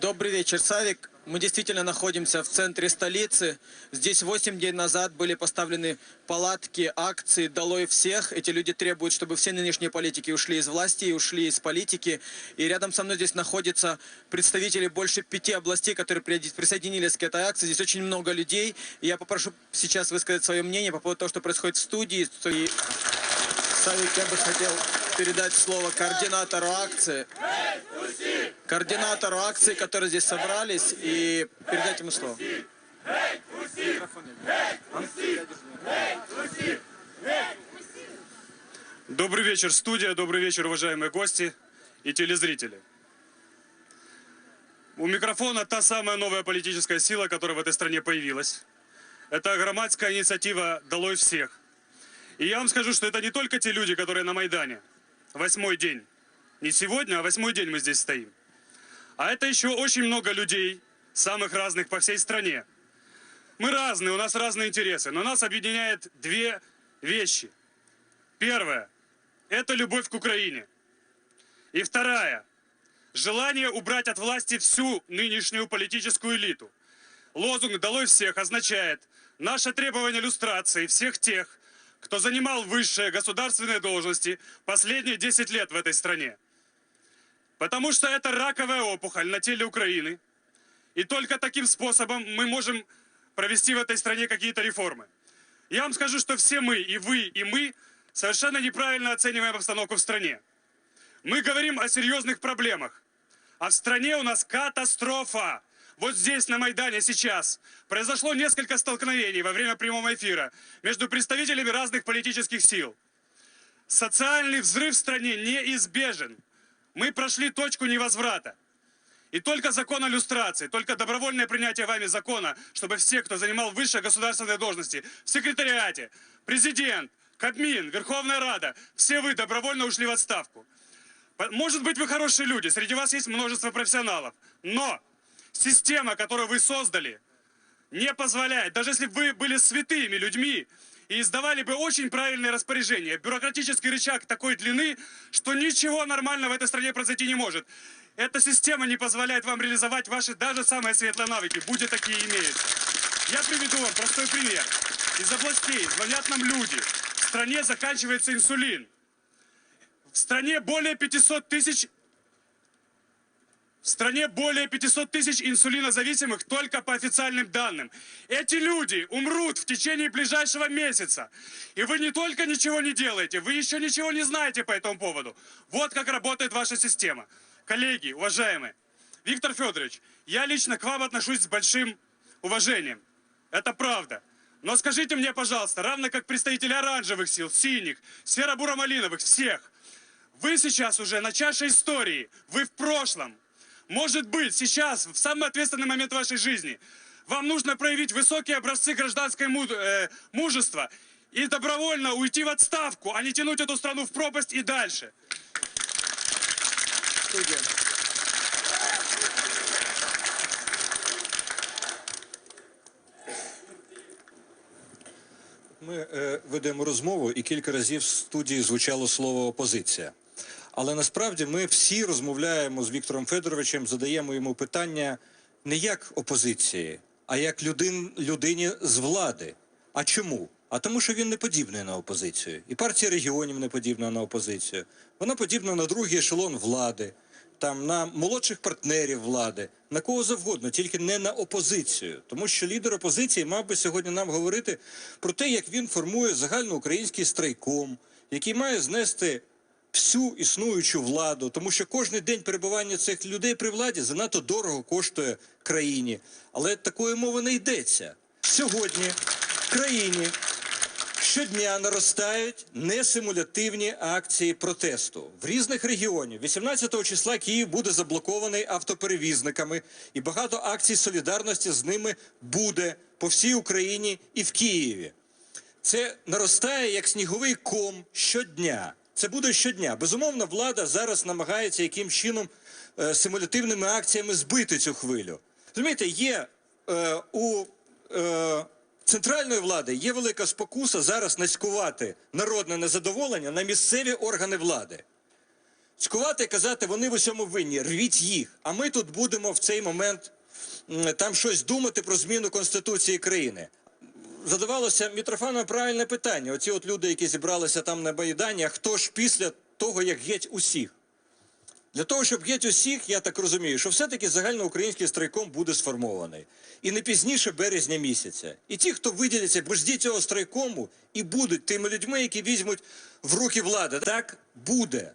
Добрый вечер, Савик. Мы действительно находимся в центре столицы. Здесь 8 дней назад были поставлены палатки, акции «Долой всех». Эти люди требуют, чтобы все нынешние политики ушли из власти и ушли из политики. И рядом со мной здесь находятся представители больше пяти областей, которые при- присоединились к этой акции. Здесь очень много людей. И я попрошу сейчас высказать свое мнение по поводу того, что происходит в студии. И, Савик, я бы хотел передать слово координатору акции координатору акции, которые здесь собрались, и передать ему слово. Добрый вечер, студия, добрый вечер, уважаемые гости и телезрители. У микрофона та самая новая политическая сила, которая в этой стране появилась. Это громадская инициатива «Долой всех». И я вам скажу, что это не только те люди, которые на Майдане. Восьмой день. Не сегодня, а восьмой день мы здесь стоим. А это еще очень много людей, самых разных по всей стране. Мы разные, у нас разные интересы, но нас объединяет две вещи. Первое – это любовь к Украине. И вторая – желание убрать от власти всю нынешнюю политическую элиту. Лозунг «Долой всех» означает наше требование люстрации всех тех, кто занимал высшие государственные должности последние 10 лет в этой стране. Потому что это раковая опухоль на теле Украины. И только таким способом мы можем провести в этой стране какие-то реформы. Я вам скажу, что все мы, и вы, и мы, совершенно неправильно оцениваем обстановку в стране. Мы говорим о серьезных проблемах. А в стране у нас катастрофа. Вот здесь, на Майдане, сейчас, произошло несколько столкновений во время прямого эфира между представителями разных политических сил. Социальный взрыв в стране неизбежен. Мы прошли точку невозврата. И только закон о люстрации, только добровольное принятие вами закона, чтобы все, кто занимал высшие государственные должности в секретариате, президент, Кабмин, Верховная Рада, все вы добровольно ушли в отставку. Может быть, вы хорошие люди, среди вас есть множество профессионалов, но система, которую вы создали, не позволяет, даже если бы вы были святыми людьми и издавали бы очень правильные распоряжения, бюрократический рычаг такой длины, что ничего нормального в этой стране произойти не может. Эта система не позволяет вам реализовать ваши даже самые светлые навыки, будь такие имеются. Я приведу вам простой пример. Из областей звонят нам люди. В стране заканчивается инсулин. В стране более 500 тысяч в стране более 500 тысяч инсулинозависимых только по официальным данным. Эти люди умрут в течение ближайшего месяца. И вы не только ничего не делаете, вы еще ничего не знаете по этому поводу. Вот как работает ваша система. Коллеги, уважаемые, Виктор Федорович, я лично к вам отношусь с большим уважением. Это правда. Но скажите мне, пожалуйста, равно как представители оранжевых сил, синих, серо-буро-малиновых, всех, вы сейчас уже на чаше истории, вы в прошлом. Может быть, сейчас, в самый ответственный момент вашей жизни, вам нужно проявить высокие образцы гражданской му- э, мужества и добровольно уйти в отставку, а не тянуть эту страну в пропасть и дальше. Студия. Ми е, ведемо розмову, і кілька разів в студії звучало слово опозиція. Але насправді ми всі розмовляємо з Віктором Федоровичем, задаємо йому питання не як опозиції, а як людин, людині з влади. А чому? А тому, що він не подібний на опозицію. І партія регіонів не подібна на опозицію. Вона подібна на другий ешелон влади, там на молодших партнерів влади, на кого завгодно, тільки не на опозицію. Тому що лідер опозиції мав би сьогодні нам говорити про те, як він формує загальноукраїнський страйком, який має знести всю існуючу владу, тому що кожен день перебування цих людей при владі занадто дорого коштує країні. Але такої мови не йдеться. Сьогодні в країні Щодня наростають несимулятивні акції протесту в різних регіонів. 18 числа Київ буде заблокований автоперевізниками, і багато акцій солідарності з ними буде по всій Україні і в Києві. Це наростає як сніговий ком щодня. Це буде щодня. Безумовно, влада зараз намагається яким чином е, симулятивними акціями збити цю хвилю. Розумієте, є е, у е, центральної влади є велика спокуса зараз нацькувати народне незадоволення на місцеві органи влади. цькувати і казати, вони в усьому винні, рвіть їх. А ми тут будемо в цей момент там щось думати про зміну Конституції країни. Задавалося Мітрофанові правильне питання. Оці от люди, які зібралися там на Майдані, а хто ж після того, як геть усіх? Для того, щоб геть усіх, я так розумію, що все-таки загальноукраїнський страйком буде сформований. І не пізніше березня місяця. І ті, хто виділяться в жді цього страйкому, і будуть тими людьми, які візьмуть в руки влади. Так буде.